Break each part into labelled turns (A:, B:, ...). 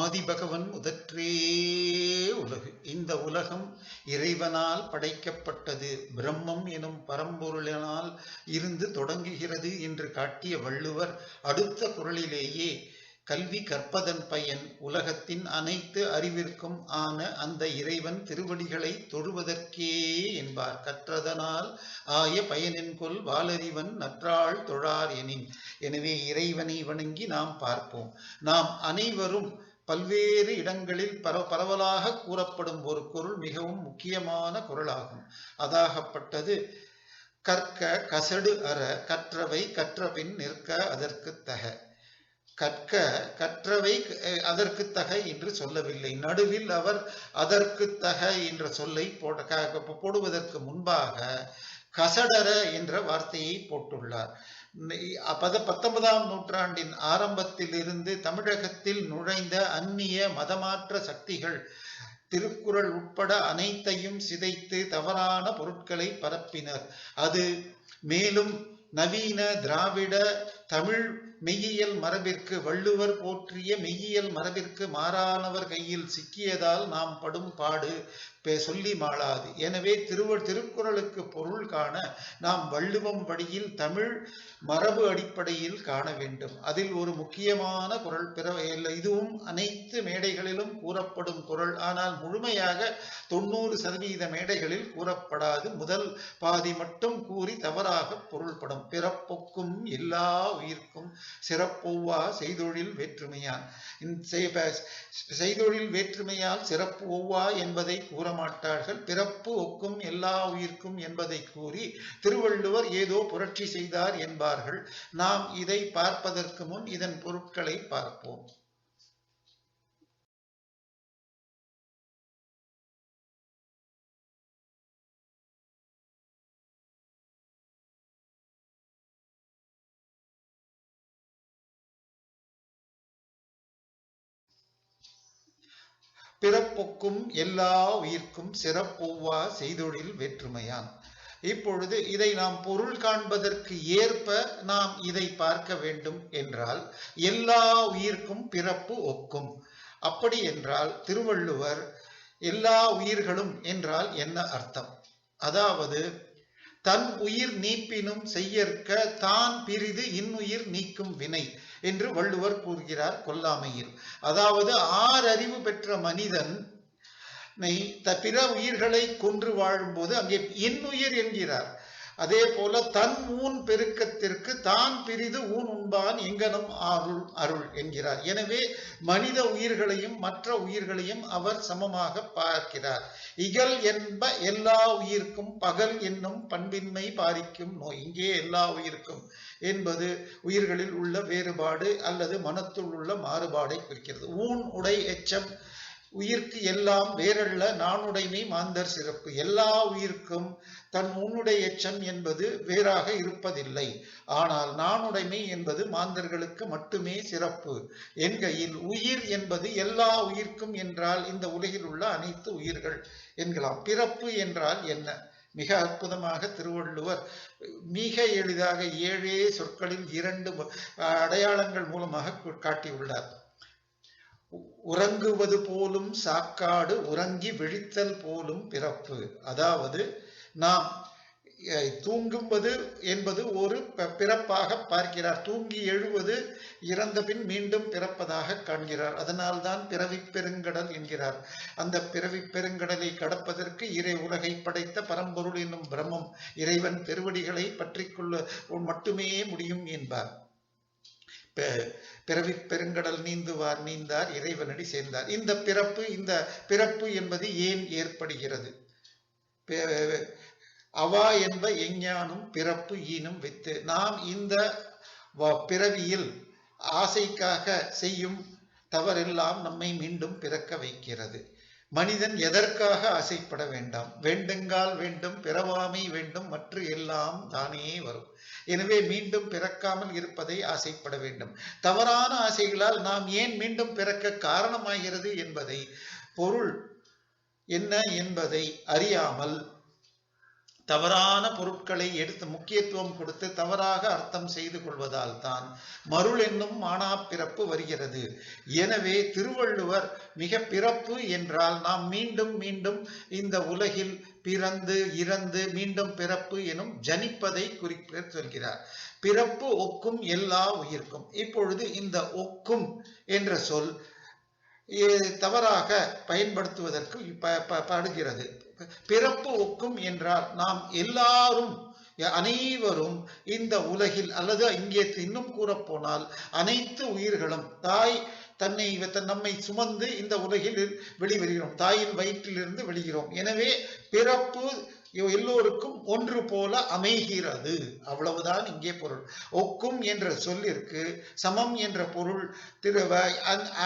A: ஆதிபகவன் முதற்றே உலகு இந்த உலகம் இறைவனால் படைக்கப்பட்டது பிரம்மம் எனும் பரம்பொருளினால் இருந்து தொடங்குகிறது என்று காட்டிய வள்ளுவர் அடுத்த குரலிலேயே கல்வி கற்பதன் பயன் உலகத்தின் அனைத்து அறிவிற்கும் ஆன அந்த இறைவன் திருவடிகளை தொழுவதற்கே என்பார் கற்றதனால் ஆய கொள் வாலறிவன் நற்றாள் தொழார் எனின் எனவே இறைவனை வணங்கி நாம் பார்ப்போம் நாம் அனைவரும் பல்வேறு இடங்களில் பர பரவலாக கூறப்படும் ஒரு குரல் மிகவும் முக்கியமான குரலாகும் அதாகப்பட்டது கற்க கசடு அற கற்றவை கற்றபின் நிற்க அதற்கு தக கற்க கற்றவை அதற்கு தக என்று சொல்லவில்லை நடுவில் அவர் அதற்கு தக என்ற சொல்லை போட போடுவதற்கு முன்பாக கசடர என்ற வார்த்தையை போட்டுள்ளார் பத்தொன்பதாம் நூற்றாண்டின் ஆரம்பத்திலிருந்து தமிழகத்தில் நுழைந்த அந்நிய மதமாற்ற சக்திகள் திருக்குறள் உட்பட அனைத்தையும் சிதைத்து தவறான பொருட்களை பரப்பினர் அது மேலும் நவீன திராவிட தமிழ் மெய்யியல் மரபிற்கு வள்ளுவர் போற்றிய மெய்யியல் மரபிற்கு மாறானவர் கையில் சிக்கியதால் நாம் படும் பாடு சொல்லி மாளாது எனவே திருவ திருக்குறளுக்கு பொருள் காண நாம் வள்ளுவம் படியில் தமிழ் மரபு அடிப்படையில் காண வேண்டும் அதில் ஒரு முக்கியமான குரல் பிற இதுவும் அனைத்து மேடைகளிலும் கூறப்படும் குரல் ஆனால் முழுமையாக தொண்ணூறு சதவீத மேடைகளில் கூறப்படாது முதல் பாதி மட்டும் கூறி தவறாக பொருள்படும் பிறப்புக்கும் எல்லா உயிர்க்கும் சிறப்பொவ்வா செய்தொழில் வேற்றுமையான் செய்தொழில் வேற்றுமையால் சிறப்பு ஒவ்வா என்பதை கூற மாட்டார்கள் பிறப்பு ஒக்கும் எல்லா உயிர்க்கும் என்பதை கூறி திருவள்ளுவர் ஏதோ புரட்சி செய்தார் என்பார்கள் நாம் இதை பார்ப்பதற்கு முன் இதன் பொருட்களை பார்ப்போம் பிறப்புக்கும் எல்லா உயிர்க்கும் சிறப்புவா செய்தொழில் வேற்றுமையான் இப்பொழுது இதை நாம் பொருள் காண்பதற்கு ஏற்ப நாம் இதை பார்க்க வேண்டும் என்றால் எல்லா உயிர்க்கும் பிறப்பு ஒக்கும் அப்படி என்றால் திருவள்ளுவர் எல்லா உயிர்களும் என்றால் என்ன அர்த்தம் அதாவது தன் உயிர் நீப்பினும் செய்யற்க தான் பிரிது இன்னுயிர் நீக்கும் வினை என்று வள்ளுவர் கூறுகிறார் கொல்லாமையில் அதாவது ஆறு அறிவு பெற்ற மனிதன் பிற உயிர்களை கொன்று வாழும்போது அங்கே இன்னுயிர் என்கிறார் அதே போல தன் ஊன் பெருக்கத்திற்கு தான் பிரிது ஊன் உண்பான் இங்கனும் அருள் அருள் என்கிறார் எனவே மனித உயிர்களையும் மற்ற உயிர்களையும் அவர் சமமாக பார்க்கிறார் இகல் என்ப எல்லா உயிர்க்கும் பகல் என்னும் பண்பின்மை பாதிக்கும் நோய் இங்கே எல்லா உயிர்க்கும் என்பது உயிர்களில் உள்ள வேறுபாடு அல்லது மனத்துள் உள்ள மாறுபாடை குறிக்கிறது ஊன் உடை எச்சம் உயிர்க்கு எல்லாம் வேறல்ல நானுடைமை மாந்தர் சிறப்பு எல்லா உயிர்க்கும் தன் உன்னுடைய எச்சம் என்பது வேறாக இருப்பதில்லை ஆனால் நானுடைமை என்பது மாந்தர்களுக்கு மட்டுமே சிறப்பு என்கையில் உயிர் என்பது எல்லா உயிர்க்கும் என்றால் இந்த உலகில் உள்ள அனைத்து உயிர்கள் என்கலாம் பிறப்பு என்றால் என்ன மிக அற்புதமாக திருவள்ளுவர் மிக எளிதாக ஏழே சொற்களில் இரண்டு அடையாளங்கள் மூலமாக காட்டியுள்ளார் உறங்குவது போலும் சாக்காடு உறங்கி விழித்தல் போலும் பிறப்பு அதாவது நாம் தூங்கும்பது என்பது ஒரு பிறப்பாக பார்க்கிறார் தூங்கி எழுவது இறந்த பின் மீண்டும் பிறப்பதாக காண்கிறார் அதனால்தான் பிறவி பெருங்கடல் என்கிறார் அந்த பிறவி பெருங்கடலை கடப்பதற்கு இறை உலகை படைத்த பரம்பொருள் என்னும் பிரம்மம் இறைவன் பெருவடிகளை பற்றி கொள்ள மட்டுமே முடியும் என்பார் பிறவி பெருங்கடல் நீந்துவார் நீந்தார் இறைவனடி சேர்ந்தார் இந்த பிறப்பு இந்த பிறப்பு என்பது ஏன் ஏற்படுகிறது அவா என்ப எஞ்ஞானும் பிறப்பு ஈனும் வித்து நாம் இந்த பிறவியில் ஆசைக்காக செய்யும் தவறெல்லாம் நம்மை மீண்டும் பிறக்க வைக்கிறது மனிதன் எதற்காக ஆசைப்பட வேண்டாம் வேண்டுங்கால் வேண்டும் பிறவாமை வேண்டும் மற்ற எல்லாம் தானே வரும் எனவே மீண்டும் பிறக்காமல் இருப்பதை ஆசைப்பட வேண்டும் தவறான ஆசைகளால் நாம் ஏன் மீண்டும் பிறக்க காரணமாகிறது என்பதை பொருள் என்ன என்பதை அறியாமல் தவறான பொருட்களை எடுத்து முக்கியத்துவம் கொடுத்து தவறாக அர்த்தம் செய்து கொள்வதால் தான் மருள் என்னும் மானா பிறப்பு வருகிறது எனவே திருவள்ளுவர் மிக பிறப்பு என்றால் நாம் மீண்டும் மீண்டும் இந்த உலகில் பிறந்து இறந்து மீண்டும் பிறப்பு எனும் ஜனிப்பதை குறிப்பிட சொல்கிறார் பிறப்பு ஒக்கும் எல்லா உயிர்க்கும் இப்பொழுது இந்த ஒக்கும் என்ற சொல் தவறாக பயன்படுத்துவதற்கு படுகிறது பிறப்பு ஒக்கும் என்றால் நாம் எல்லாரும் அனைவரும் இந்த உலகில் அல்லது இங்கே இன்னும் கூறப்போனால் அனைத்து உயிர்களும் தாய் தன்னை நம்மை சுமந்து இந்த உலகில் வெளிவருகிறோம் தாயின் வயிற்றிலிருந்து வெளிகிறோம் எனவே பிறப்பு இவ எல்லோருக்கும் ஒன்று போல அமைகிறது அவ்வளவுதான் இங்கே பொருள் ஒக்கும் என்ற சொல்லிற்கு சமம் என்ற பொருள் திரு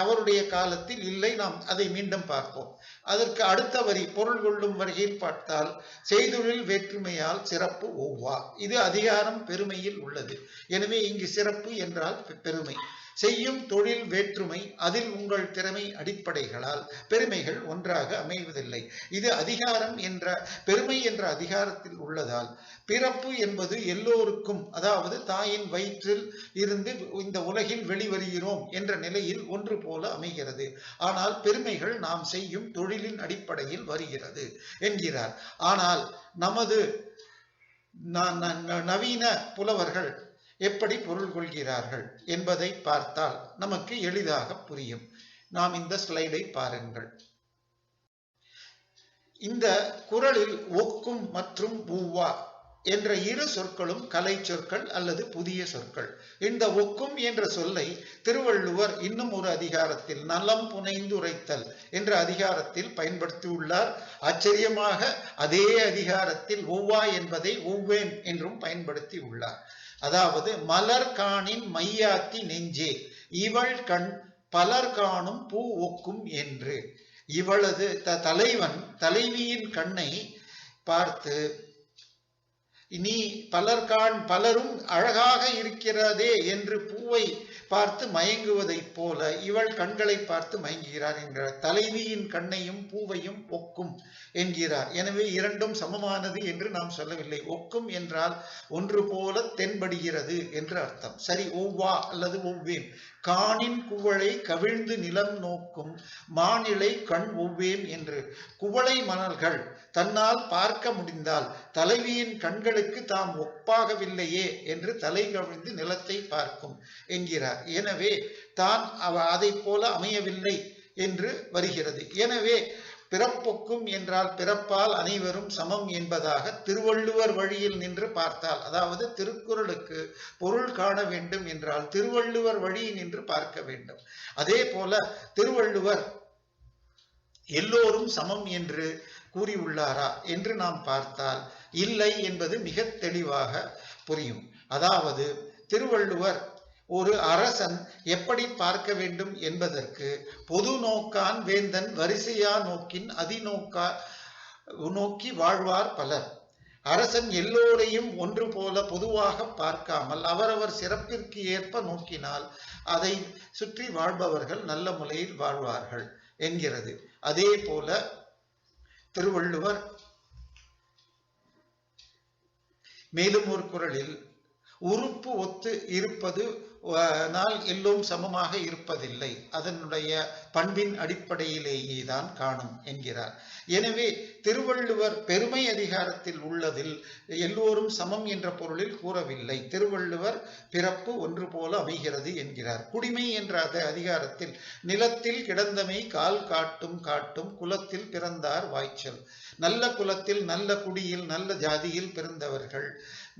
A: அவருடைய காலத்தில் இல்லை நாம் அதை மீண்டும் பார்ப்போம் அதற்கு அடுத்த வரி பொருள் கொள்ளும் வரையில் பார்த்தால் செய்தொழில் வேற்றுமையால் சிறப்பு ஒவ்வா இது அதிகாரம் பெருமையில் உள்ளது எனவே இங்கு சிறப்பு என்றால் பெருமை செய்யும் தொழில் வேற்றுமை அதில் உங்கள் திறமை அடிப்படைகளால் பெருமைகள் ஒன்றாக அமைவதில்லை இது அதிகாரம் என்ற பெருமை என்ற அதிகாரத்தில் உள்ளதால் பிறப்பு என்பது எல்லோருக்கும் அதாவது தாயின் வயிற்றில் இருந்து இந்த உலகில் வெளிவருகிறோம் என்ற நிலையில் ஒன்று போல அமைகிறது ஆனால் பெருமைகள் நாம் செய்யும் தொழிலின் அடிப்படையில் வருகிறது என்கிறார் ஆனால் நமது நவீன புலவர்கள் எப்படி பொருள் கொள்கிறார்கள் என்பதை பார்த்தால் நமக்கு எளிதாக புரியும் நாம் இந்த ஸ்லைடை பாருங்கள் இந்த குரலில் ஒக்கும் மற்றும் பூவா என்ற இரு சொற்களும் கலை சொற்கள் அல்லது புதிய சொற்கள் இந்த ஒக்கும் என்ற சொல்லை திருவள்ளுவர் இன்னும் ஒரு அதிகாரத்தில் நலம் புனைந்துரைத்தல் என்ற அதிகாரத்தில் பயன்படுத்தியுள்ளார் ஆச்சரியமாக அதே அதிகாரத்தில் ஒவ்வா என்பதை ஒவ்வேன் என்றும் பயன்படுத்தி உள்ளார் அதாவது மலர் காணின் மையாத்தி நெஞ்சே இவள் கண் பலர் காணும் பூ ஒக்கும் என்று இவளது தலைவன் தலைவியின் கண்ணை பார்த்து இனி பலர்கான் பலரும் அழகாக இருக்கிறதே என்று பூவை பார்த்து மயங்குவதைப் போல இவள் கண்களை பார்த்து மயங்குகிறார் என்கிறார் தலைவியின் கண்ணையும் பூவையும் ஒக்கும் என்கிறார் எனவே இரண்டும் சமமானது என்று நாம் சொல்லவில்லை ஒக்கும் என்றால் ஒன்று போல தென்படுகிறது என்று அர்த்தம் சரி ஒவ்வா அல்லது ஒவ்வேன் காணின் குவளை கவிழ்ந்து நிலம் நோக்கும் மாநிலை கண் ஒவ்வேம் என்று குவளை மணல்கள் தன்னால் பார்க்க முடிந்தால் தலைவியின் கண்களுக்கு தாம் ஒப்பாகவில்லையே என்று தலை கவிழ்ந்து நிலத்தை பார்க்கும் என்கிறார் எனவே தான் அவ அதை போல அமையவில்லை என்று வருகிறது எனவே பிறப்புக்கும் என்றால் பிறப்பால் அனைவரும் சமம் என்பதாக திருவள்ளுவர் வழியில் நின்று பார்த்தால் அதாவது திருக்குறளுக்கு பொருள் காண வேண்டும் என்றால் திருவள்ளுவர் வழி நின்று பார்க்க வேண்டும் அதே போல திருவள்ளுவர் எல்லோரும் சமம் என்று கூறியுள்ளாரா என்று நாம் பார்த்தால் இல்லை என்பது மிக தெளிவாக புரியும் அதாவது திருவள்ளுவர் ஒரு அரசன் எப்படி பார்க்க வேண்டும் என்பதற்கு பொது நோக்கான் வேந்தன் வரிசையா நோக்கின் அதிநோக்கா நோக்கி வாழ்வார் பலர் அரசன் எல்லோரையும் ஒன்று போல பொதுவாக பார்க்காமல் அவரவர் சிறப்பிற்கு ஏற்ப நோக்கினால் அதை சுற்றி வாழ்பவர்கள் நல்ல முறையில் வாழ்வார்கள் என்கிறது அதே போல திருவள்ளுவர் மேலும் ஒரு குரலில் உறுப்பு ஒத்து இருப்பது நாள் எல்லோரும் சமமாக இருப்பதில்லை அதனுடைய பண்பின் அடிப்படையிலேயே தான் காணும் என்கிறார் எனவே திருவள்ளுவர் பெருமை அதிகாரத்தில் உள்ளதில் எல்லோரும் சமம் என்ற பொருளில் கூறவில்லை திருவள்ளுவர் பிறப்பு ஒன்று போல அமைகிறது என்கிறார் குடிமை என்ற அதிகாரத்தில் நிலத்தில் கிடந்தமை கால் காட்டும் காட்டும் குலத்தில் பிறந்தார் வாய்ச்சல் நல்ல குலத்தில் நல்ல குடியில் நல்ல ஜாதியில் பிறந்தவர்கள்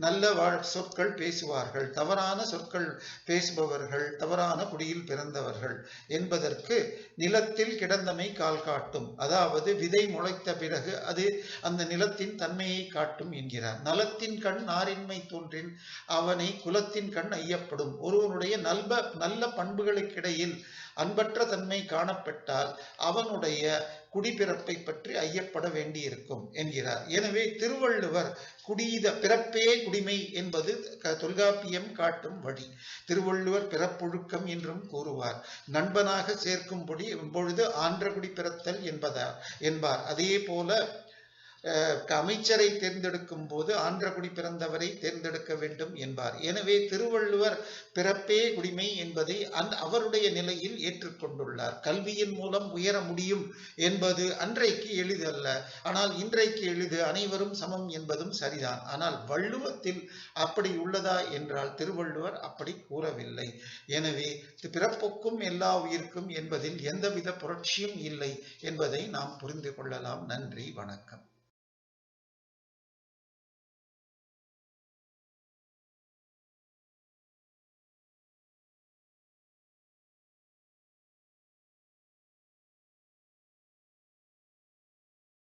A: நல்ல சொற்கள் பேசுவார்கள் தவறான சொற்கள் பேசுபவர்கள் தவறான குடியில் பிறந்தவர்கள் என்பதற்கு நிலத்தில் கிடந்தமை கால் காட்டும் அதாவது விதை முளைத்த பிறகு அது அந்த நிலத்தின் தன்மையை காட்டும் என்கிறார் நலத்தின் கண் நாரின்மை தோன்றின் அவனை குலத்தின் கண் ஐயப்படும் ஒருவனுடைய நல்ப நல்ல பண்புகளுக்கிடையில் அன்பற்ற தன்மை காணப்பட்டால் அவனுடைய குடிபிறப்பை பற்றி ஐயப்பட வேண்டியிருக்கும் என்கிறார் எனவே திருவள்ளுவர் குடியித பிறப்பே குடிமை என்பது தொல்காப்பியம் காட்டும் வழி திருவள்ளுவர் பிறப்பொழுக்கம் என்றும் கூறுவார் நண்பனாக சேர்க்கும்படி பொழுது ஆன்ற பிறத்தல் என்பதா என்பார் அதே போல அமைச்சரை தேர்ந்தெடுக்கும் போது ஆன்றகுடி பிறந்தவரை தேர்ந்தெடுக்க வேண்டும் என்பார் எனவே திருவள்ளுவர் பிறப்பே குடிமை என்பதை அந் அவருடைய நிலையில் ஏற்றுக்கொண்டுள்ளார் கல்வியின் மூலம் உயர முடியும் என்பது அன்றைக்கு எளிதல்ல ஆனால் இன்றைக்கு எளிது அனைவரும் சமம் என்பதும் சரிதான் ஆனால் வள்ளுவத்தில் அப்படி உள்ளதா என்றால் திருவள்ளுவர் அப்படி கூறவில்லை எனவே பிறப்புக்கும் எல்லா உயிர்க்கும் என்பதில் எந்தவித புரட்சியும் இல்லை என்பதை நாம் புரிந்து கொள்ளலாம் நன்றி வணக்கம்